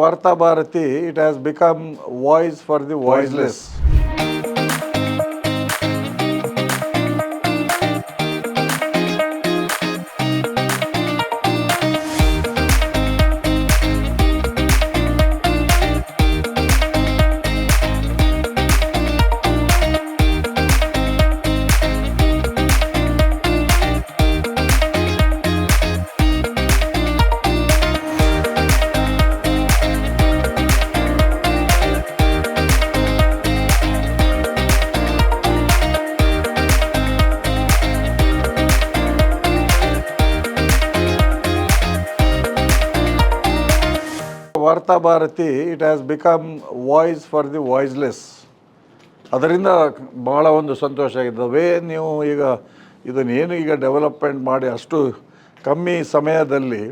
Varta Bharati, it has become voice for the voiceless. Varta Bharati it has become voice for the voiceless ಅದರಿಂದ ಭಾಳ ಒಂದು ಸಂತೋಷ ಆಗಿದೆ. Way ನೀವು ಈಗ ಇದನ್ನೇನು ಈಗ ಡೆವಲಪ್ಮೆಂಟ್ ಮಾಡಿ ಅಷ್ಟು ಕಮ್ಮಿ ಸಮಯದಲ್ಲಿ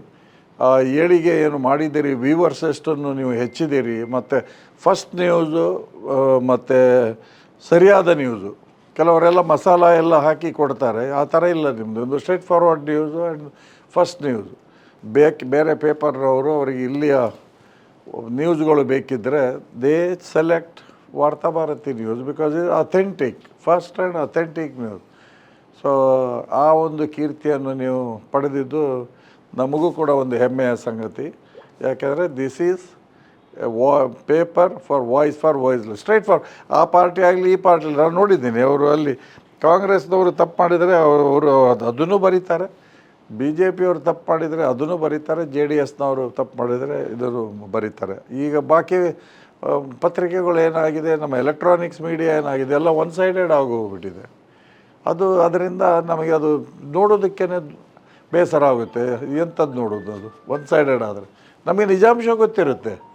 ಏಳಿಗೆ ಏನು ಮಾಡಿದ್ದೀರಿ ವ್ಯೂವರ್ಸ್ ಎಷ್ಟನ್ನು ನೀವು ಹೆಚ್ಚಿದ್ದೀರಿ, ಮತ್ತು ಫಸ್ಟ್ ನ್ಯೂಸು ಮತ್ತು ಸರಿಯಾದ ನ್ಯೂಸು ಕೆಲವರೆಲ್ಲ ಮಸಾಲ ಎಲ್ಲ ಹಾಕಿ ಕೊಡ್ತಾರೆ. ಆ ಥರ ಇಲ್ಲ ನಿಮ್ಮದು ಒಂದು straight forward news and first news ಬೇಕ್, ಬೇರೆ ಪೇಪರ್ನವರು ಅವರಿಗೆ ಇಲ್ಲಿಯ ನ್ಯೂಸ್ಗಳು ಬೇಕಿದ್ದರೆ they select Varthabharathi news because is authentic first and authentic news. So ಆ ಒಂದು ಕೀರ್ತಿಯನ್ನು ನೀವು ಪಡೆದಿದ್ದು ನಮಗೂ ಕೂಡ ಒಂದು ಹೆಮ್ಮೆಯ ಸಂಗತಿ. ಯಾಕೆಂದರೆ this is a paper for voice for voice straight for ಆ ಪಾರ್ಟಿ ಆಗಲಿ, ಈ ಪಾರ್ಟಿ ನಾನು ನೋಡಿದ್ದೀನಿ, ಅವರು ಅಲ್ಲಿ ಕಾಂಗ್ರೆಸ್ನವರು ತಪ್ಪು ಮಾಡಿದರೆ ಅವರು ಅದನ್ನು ಬರೀತಾರೆ. ಬಿ ಜೆ ಪಿಯವರು ತಪ್ಪು ಮಾಡಿದರೆ ಅದನ್ನು ಬರೀತಾರೆ, ಜೆ ಡಿ ಎಸ್ನವರು ತಪ್ಪು ಮಾಡಿದರೆ ಇದನ್ನು ಬರೀತಾರೆ. ಈಗ ಬಾಕಿ ಪತ್ರಿಕೆಗಳು ಏನಾಗಿದೆ, ನಮ್ಮ ಎಲೆಕ್ಟ್ರಾನಿಕ್ಸ್ ಮೀಡಿಯಾ ಏನಾಗಿದೆ, ಎಲ್ಲ ಒನ್ ಸೈಡೆಡ್ ಆಗೋಗ್ಬಿಟ್ಟಿದೆ. ಅದು ಅದರಿಂದ ನಮಗೆ ಅದು ನೋಡೋದಕ್ಕೇ ಬೇಸರ ಆಗುತ್ತೆ. ಎಂಥದ್ದು ನೋಡೋದು ಅದು? ಒನ್ ಸೈಡೆಡ್ ಆದರೆ. ನಮಗೆ ನಿಜಾಂಶ ಗೊತ್ತಿರುತ್ತೆ.